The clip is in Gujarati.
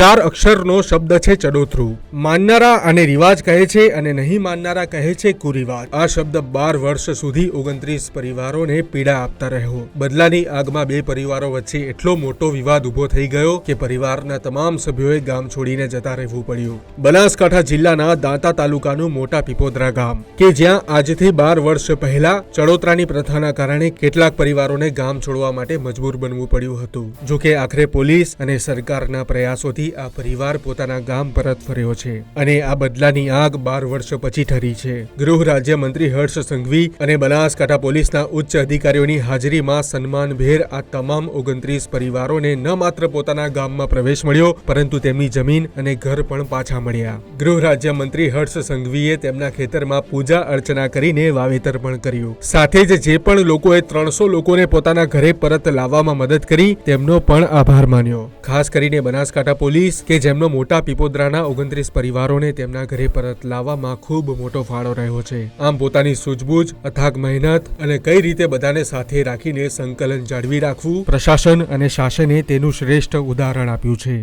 ચાર અક્ષરનો શબ્દ છે ચડોતરું માનનારા આને રિવાજ કહે છે અને નહીં માનનારા કહે છે કુરિવાજ. આ શબ્દ બાર વર્ષ સુધી ઓગણત્રીસ પરિવારોને પીડા આપતા રહ્યો. બદલાની આગમાં બે પરિવારો વચ્ચે એટલો મોટો વિવાદ ઊભો થઈ ગયો કે પરિવારના તમામ સભ્યોએ ગામ છોડીને જતા રહેવું પડ્યું. બનાસકાંઠા જિલ્લાના દાંતા તાલુકાનું મોટા પીપોદરા ગામ, કે જ્યાં આજથી બાર વર્ષ પહેલા ચડોતરાની પ્રથાના કારણે કેટલાક પરિવારોને ગામ છોડવા માટે મજબૂર બનવું પડ્યું હતું. જોકે આખરે પોલીસ અને સરકારના પ્રયાસોથી આ પરિવાર પોતાના ગામ પરત ફર્યો છે અને આ બદલાની આગ બાર વર્ષ પછી ઠરી છે. ગૃહ રાજ્ય મંત્રી હર્ષ સંઘવી અને બનાસકાંઠા પોલીસના ઉચ્ચ અધિકારીઓની હાજરીમાં સન્માનભેર આ તમામ ઓગણત્રીસ પરિવારોને ન માત્ર પોતાના ગામમાં પ્રવેશ મળ્યો, પરંતુ તેમની જમીન અને ઘર પણ પાછા મળ્યા. ગૃહ રાજ્ય મંત્રી હર્ષ સંઘવીએ તેમના ખેતરમાં પૂજા અર્ચના કરીને વાવેતર પણ કર્યું. સાથે જ જે પણ લોકોએ ત્રણસો લોકોને પોતાના ઘરે પરત લાવવામાં મદદ કરી, તેમનો પણ આભાર માન્યો. ખાસ કરીને બનાસકાંઠા પોલીસ કે જેમનો મોટા પીપોદરાના ઓગણત્રીસ પરિવારોને તેમના ઘરે પરત લાવવામાં ખૂબ મોટો ફાળો રહ્યો છે. આમ પોતાની સૂઝબૂઝ, અથાગ મહેનત અને કઈ રીતે બધાને સાથે રાખીને સંકલન જાળવી રાખવું, પ્રશાસન અને શાસને તેનું શ્રેષ્ઠ ઉદાહરણ આપ્યું છે.